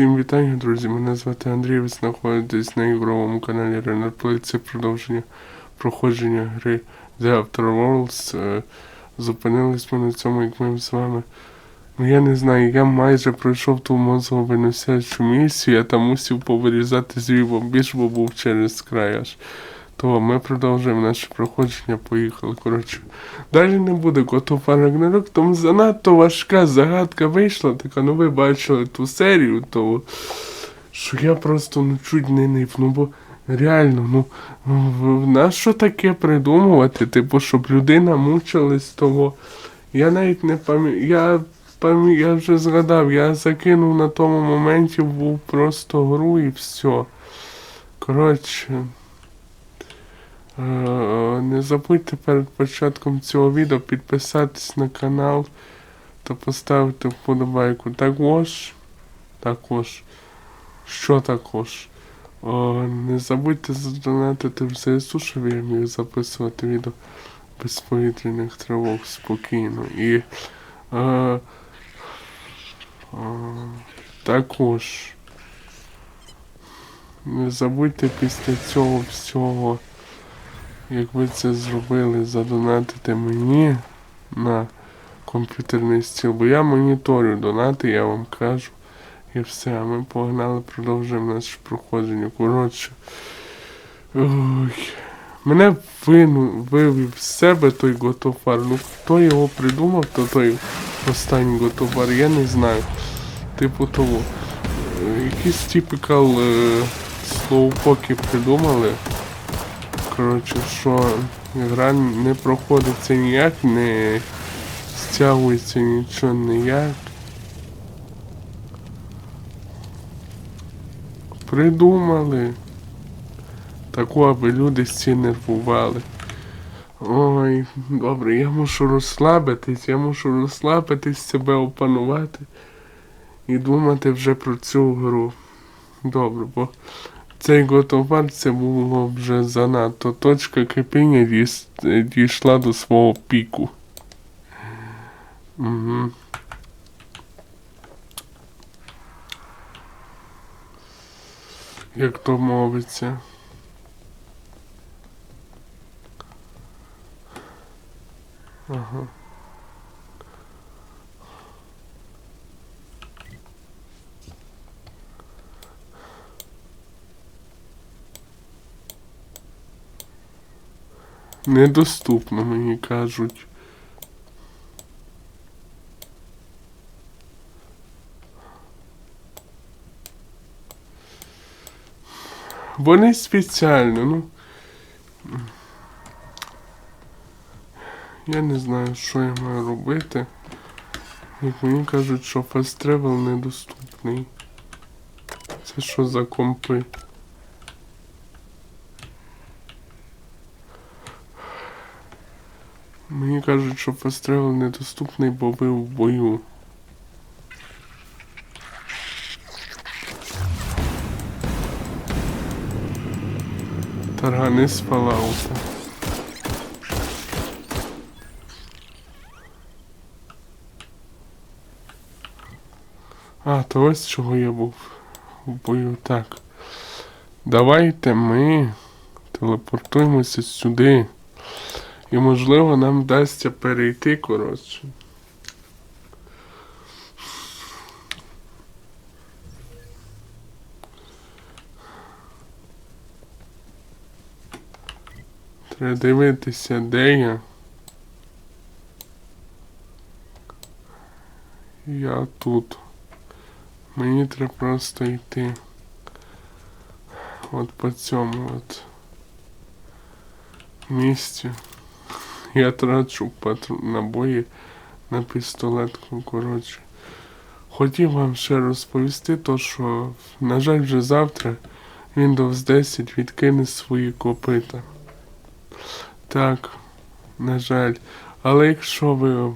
Всім вітання, друзі. Мене звати Андрій. Ви знаходитесь на ігровому каналі Renner Play. Це продовження проходження гри The After Worlds. Е, Зупинились ми на цьому, як ми з вами. Ну я не знаю, я майже пройшов ту мозгову виносячу місію, я там мусив повирізати свій більш бо був через край аж. То ми продовжуємо наше проходження, поїхали. Коротше. Далі не буде коту Ragnarok, тому занадто важка загадка вийшла, така, ну ви бачили ту серію, то що я просто ну, чуть не нив, ну бо реально, ну, ну в що таке придумувати, типу, щоб людина мучилась того. Я навіть не пам'ятаю, я вже згадав, я закинув на тому моменті був просто гру і все. Коротше. Не забудьте перед початком цього відео підписатись на канал та поставити вподобайку. Також, також, що також? Не забудьте задонатити в ЗСУ, щоб я міг записувати відео без повітряних тривог спокійно. І е, е, також не забудьте після цього всього як ви це зробили, задонатити мені на комп'ютерний стіл, бо я моніторю донати, я вам кажу. І все, ми погнали, продовжуємо наше проходження. Коротше. Ой. Мене вину, вивів з себе той готофар. Ну хто його придумав, то той останній готофар, я не знаю. Типу того. Е, Якісь типікал е, слоупоки придумали. Коротше, що гра не проходиться ніяк, не стягується нічого ніяк. Придумали. Таку, аби люди всі нервували. Ой, добре, я мушу розслабитись, я мушу розслабитись, себе опанувати і думати вже про цю гру. Добре, бо цей готовар це було вже занадто. Точка кипіння дійшла до свого піку. Угу. Як то мовиться. Ага. Недоступно, мені кажуть. Вони спеціально, ну. Я не знаю, що я маю робити. Як мені кажуть, що Fast Travel недоступний. Це що за компи? Мені кажуть, що Travel недоступний, бо ви в бою. Таргани з Fallout. А, то ось чого я був в бою. Так. Давайте ми телепортуємося сюди. І можливо нам вдасться перейти, коротше. Треба дивитися, де я. Я тут. Мені треба просто йти. От по цьому от місці. Я трачу патру набої на пістолетку, коротше. Хотів вам ще розповісти, то що, на жаль, вже завтра Windows 10 відкине свої копита. Так, на жаль. Але якщо ви.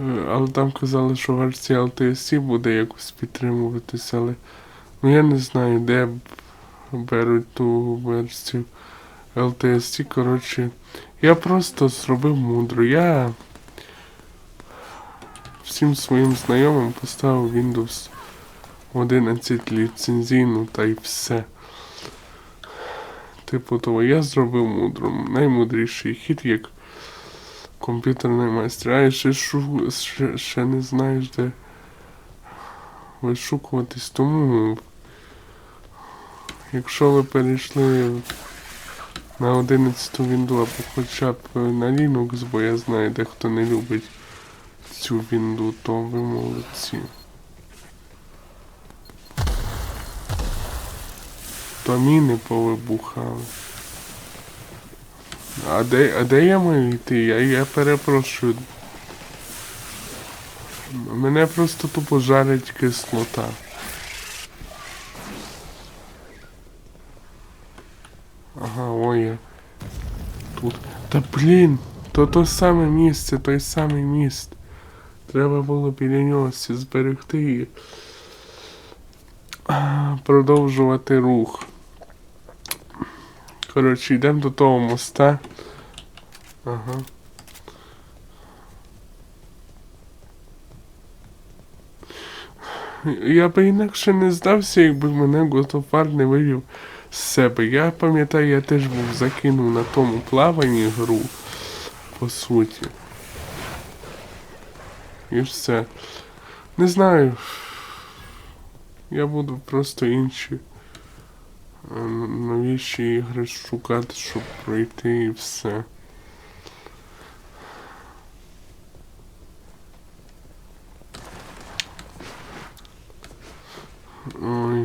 е, Але там казали, що версія LTSC буде якось підтримуватися, але ну я не знаю, де беруть ту версію LTSC. Коротше, я просто зробив мудро. Я всім своїм знайомим поставив Windows 11 ліцензійну та й все. Типу того, я зробив мудрому, наймудріший хід, як комп'ютерний майстер. А ще, шу, ще, ще не знаєш, де вишукуватись, тому якщо ви перейшли на 11 Вінду або хоча б на Linux, бо я знаю, де хто не любить цю Вінду, то ви молодці. То міни повибухали. А де, а де я маю йти? Я, я перепрошую. Мене просто тупо жарить кислота. Ага, ой. я Тут. Та блін, то то саме місце, той самий міст. Треба було біля нього зберегти і продовжувати рух. Коротше, йдемо до того моста. Ага. Я би інакше не здався, якби мене Готофар не вивів себе. Я пам'ятаю, я теж був закинув на тому плаванні гру, по суті. І все. Не знаю. Я буду просто інші е, новіші ігри шукати, щоб пройти і все. Ой.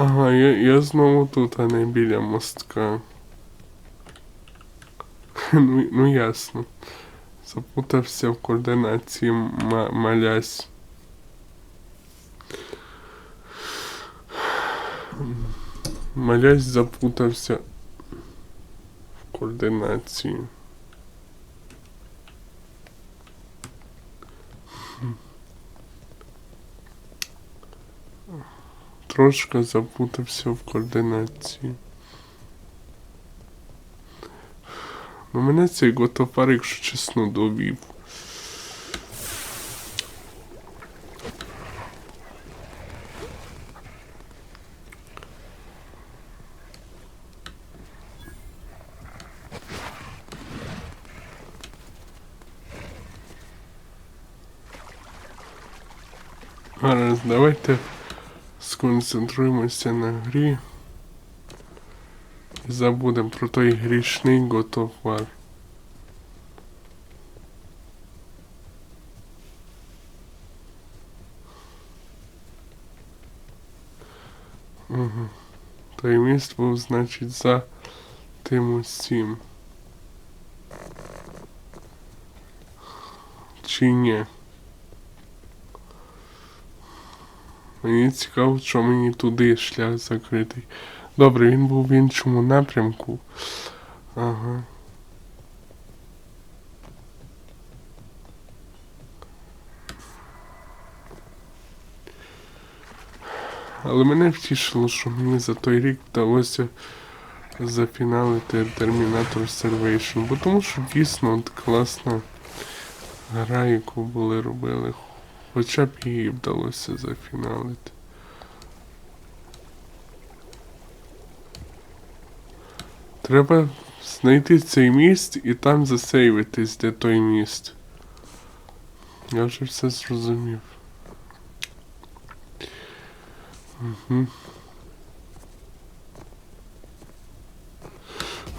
Ага, я, знову тут, а не біля мостка. ну, ну ясно. Запутався в координації ма- малясь. Малясь запутався в координації. Трошки запутався в координації. Ну мене цей готопар, якщо чесно, довів. Гаразд, давайте сконцентруємося на грі. І забудемо про той грішний War. Угу. Той міст був, значить, за тим усім. Чи ні? Мені цікаво, що мені туди шлях закритий. Добре, він був в іншому напрямку. Ага. Але мене втішило, що мені за той рік вдалося зафіналити Terminator Salvation, бо тому що дійсно от класна гра, яку були робили. Хоча б її вдалося зафіналити. Треба знайти цей міст і там засейвитись, де той міст. Я вже все зрозумів. Угу.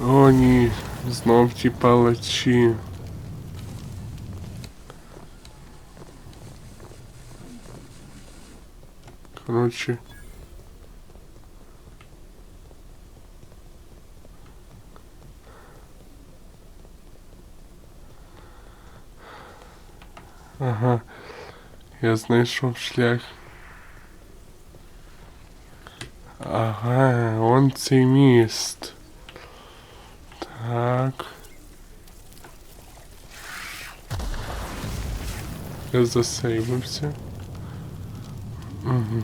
О, ні, знов ті палачі. Коротше. Ага. Я знайшов шлях. Ага, он цей міст. Так. Я засейвився. Угу.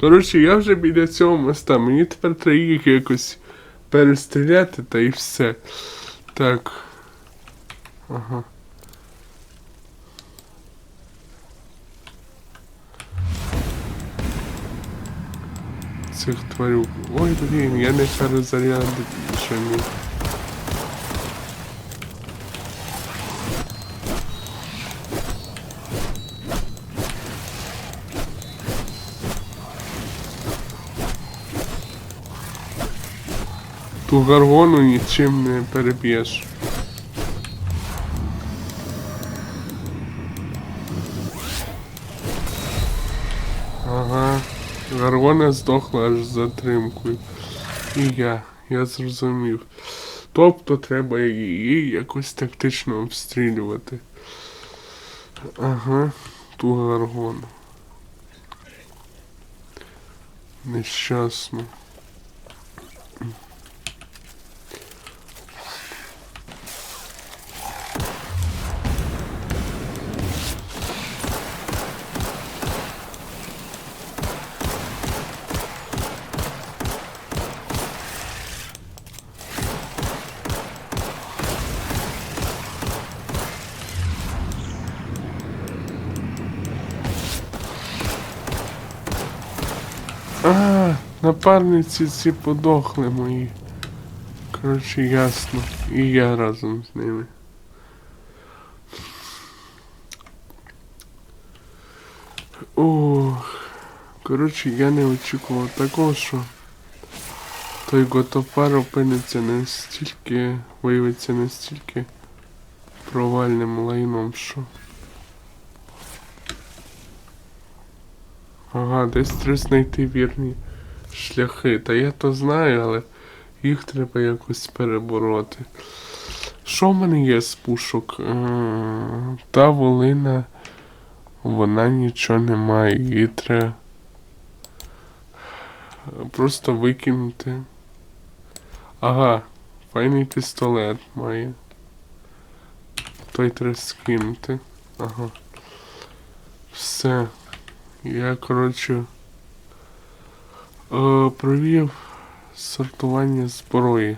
Коротше, я вже біля цього моста. Мені тепер треба їх якось перестріляти та і все. Так. Ага. Цих тварюк. Ой, блін, я не перезарядив ще міг. Ту гаргону нічим не переб'єш. Ага. Гаргона здохла аж затримкою. І я, я зрозумів. Тобто треба її якось тактично обстрілювати. Ага, ту гаргону. Нещасно. Напарниці ці подохли мої. Коротше, ясно. І я разом з ними. Ох. Коротше, я не очікував такого, що той готопар опиниться настільки, виявиться настільки провальним лайном, що. Ага, десь треба знайти вірні шляхи. Та я то знаю, але їх треба якось перебороти. Що в мене є з пушок? Е, Та волина, вона нічого не має. Її треба просто викинути. Ага, файний пістолет має. Той треба скинути. Ага. Все. Я, коротше, провів сортування зброї.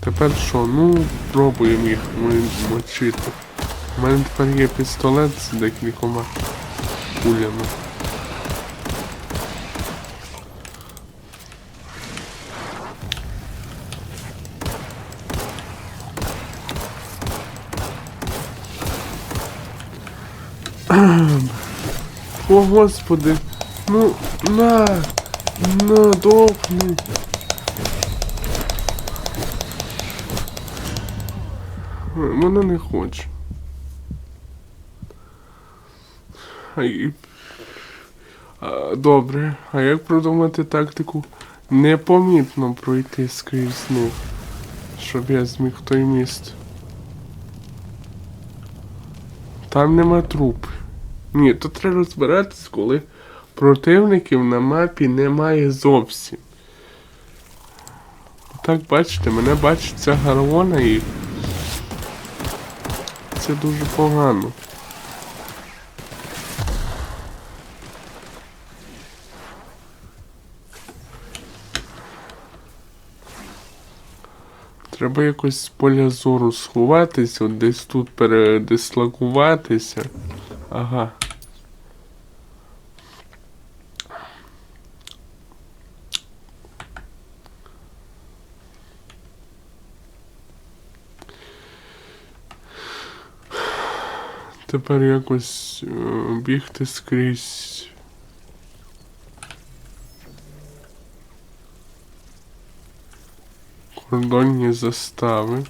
Тепер що? Ну, пробуємо їх мочити. У мене тепер є пістолет з декількома кулями. О, господи. Ну, на, на, дохни. Вона не хоче. А і... а, добре, а як продумати тактику непомітно пройти скрізь них, щоб я зміг той міст? Там нема труп. Ні, то треба розбиратись, коли противників на мапі немає зовсім. Так, бачите, мене бачить ця гарвона і. Це дуже погано. Треба якось з поля зору сховатися, десь тут передислокуватися. Ага. Тепер якось е, бігти скрізь. Кордонні застави.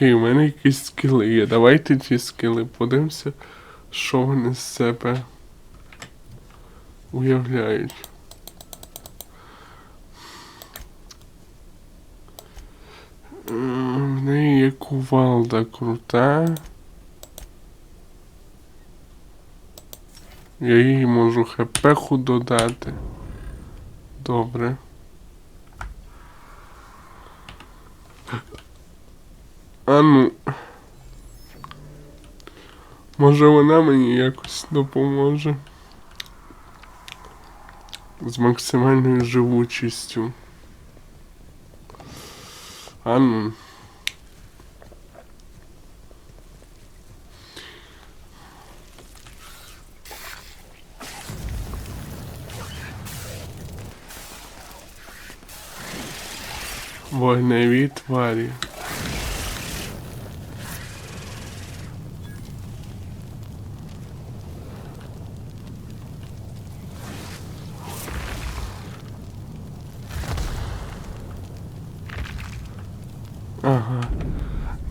Окей, у мене якісь скіли є. Давайте ті скіли подивимося, що вони з себе уявляють. В неї є кувалда крута. Я їй можу хп-ху додати. Добре. А ну. Може вона мені якось допоможе. З максимальною живучістю. А ну. Вогневі тварі.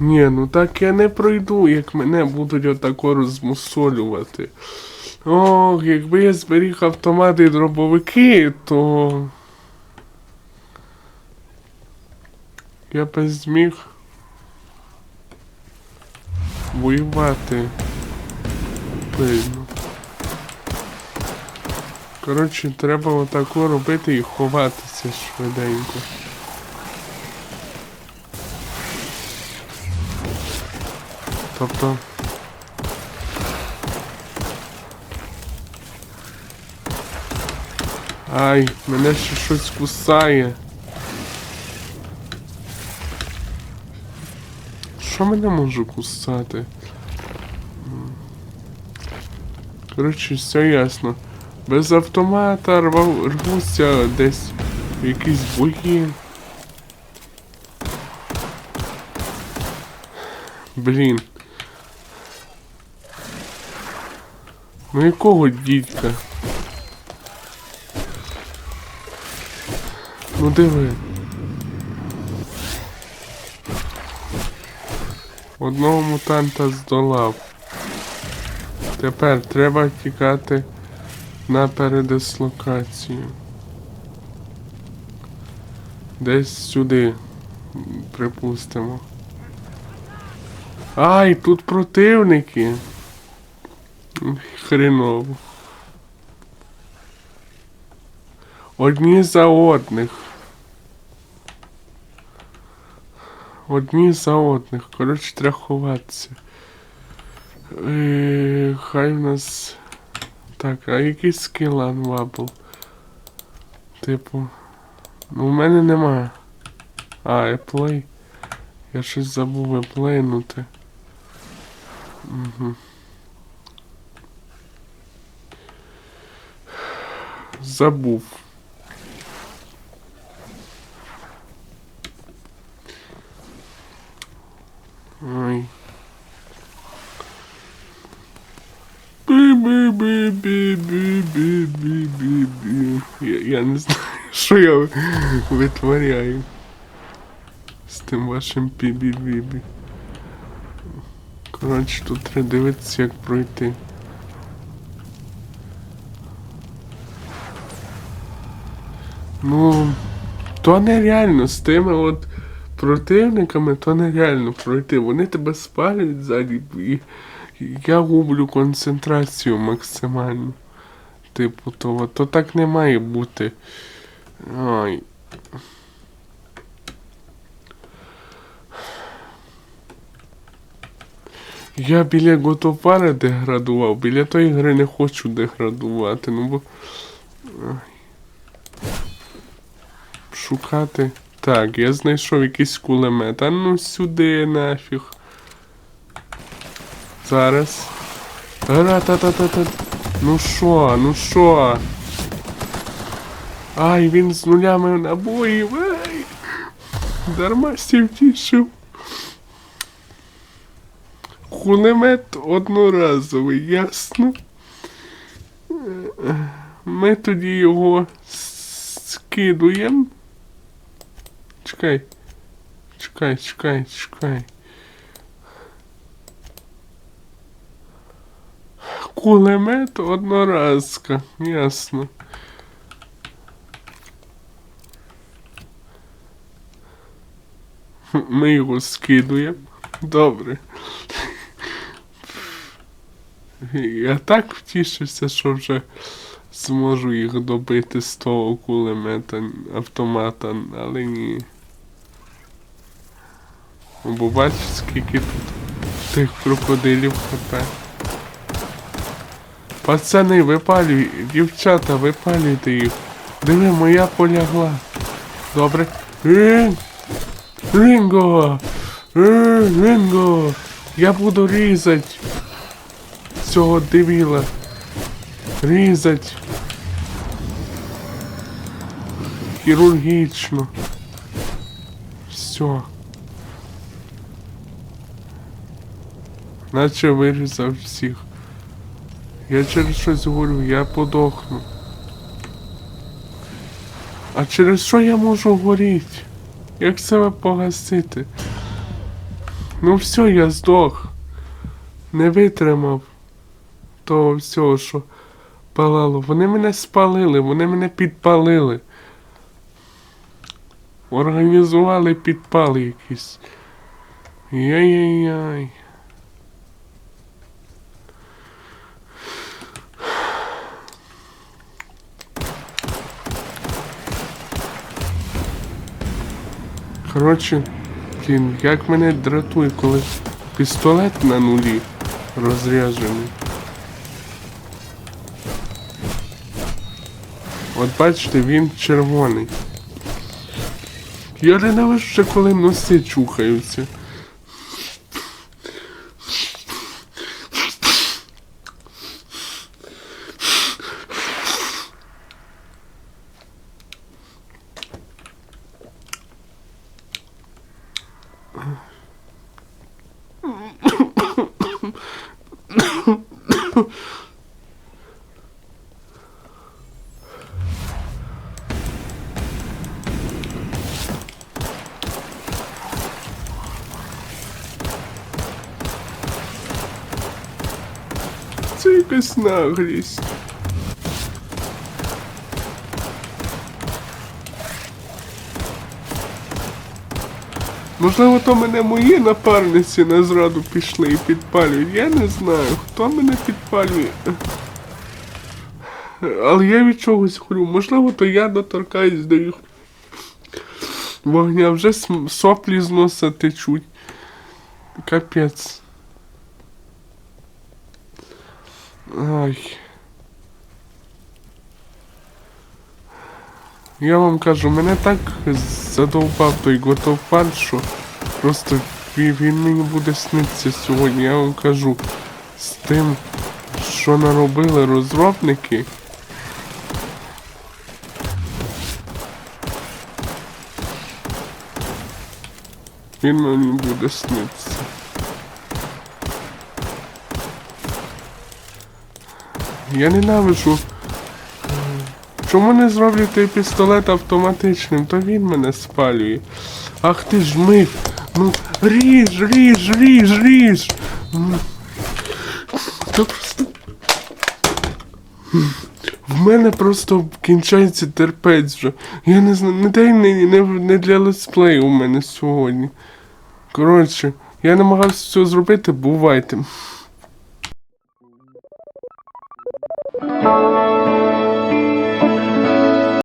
Ні, ну так я не пройду, як мене будуть отако розмусолювати. Ох, якби я зберіг автомати і дробовики, то. Я би зміг воювати пильно. Коротше, треба отако робити і ховатися швиденько. Тобто. Ай, мене ще щось кусає. Що мене може кусати? Коротше, все ясно. Без автомата рвав, рвуся десь в якісь бої. Блін. Ну якого дідька? Ну диви. Одного мутанта здолав. Тепер треба тікати на передислокацію. Десь сюди, припустимо. Ай, тут противники. Хреново. Одні за одних. Одні за одних. Коротше, треба ховатися. Е, хай в нас. Так, а який скіл анвабл? Типу. Ну, в мене нема. А, еплей. Я щось забув еплейнути. Угу. Забув. Ой. Бі-бі-бі-бі-бі-бі-бі-бі. Я, я не знаю, що я витворяю з тим вашим бі-бі-бі-бі. Коротше, тут треба дивитися, як пройти. Ну, то нереально з тими от противниками, то нереально пройти. Вони тебе спалюють ззаді і я гублю концентрацію максимально. Типу, то, то так не має бути. Ай. Я біля Готопара деградував, біля тої гри не хочу деградувати, ну бо. Шукати. Так, я знайшов якийсь кулемет. А ну сюди нафіг. Зараз. Ра-та-та-та-та. Ну що, ну що? Ай, він з нулями набоїв. Ай. Дарма сів тішив. Кулемет одноразовий, ясно? Ми тоді його скидуємо. Чекай. Чекай, чекай, чекай. Кулемет одноразка, ясно. Ми його скидуємо. Добре. Я так втішився, що вже зможу їх добити з того кулемета автомата, але ні. Бо бачиш, скільки тут тих крокодилів хп. Пацани, випалюй, дівчата, випалюйте їх. Диви, моя полягла. Добре. Рин! Ринго! Рин, Ринго! Я буду різати цього дебіла. Різать. Хірургічно. Все. Наче вирізав всіх. Я через щось говорю, я подохну. А через що я можу горіти? Як себе погасити? Ну все, я здох. Не витримав того всього, що палало. Вони мене спалили, вони мене підпалили. Організували підпали якісь. Яй-яй-яй. Коротше, блін, як мене дратує, коли пістолет на нулі розряджений. От бачите, він червоний. Я ненавижу коли носи чухаються. Наглість. Можливо, то мене мої напарниці на зраду пішли і підпалюють. Я не знаю, хто мене підпалює. Але я від чогось хрю. Можливо, то я доторкаюсь до їх вогня. Вже соплі з носа течуть. Капець. Ай. Я вам кажу, мене так задовбав той готовпад, що просто він, мені буде снитися сьогодні. Я вам кажу, з тим, що наробили розробники. Він мені буде снитися. Я ненавижу. Чому не зроблю той пістолет автоматичним? То він мене спалює. Ах ти ж мив. Ну, ріж, ріж, ріж, ріж. Ну, Та просто. В мене просто кінчається терпець вже. Я не знаю, не дай не, не, не для летсплею у мене сьогодні. Коротше, я намагався все зробити, бувайте. Thank you.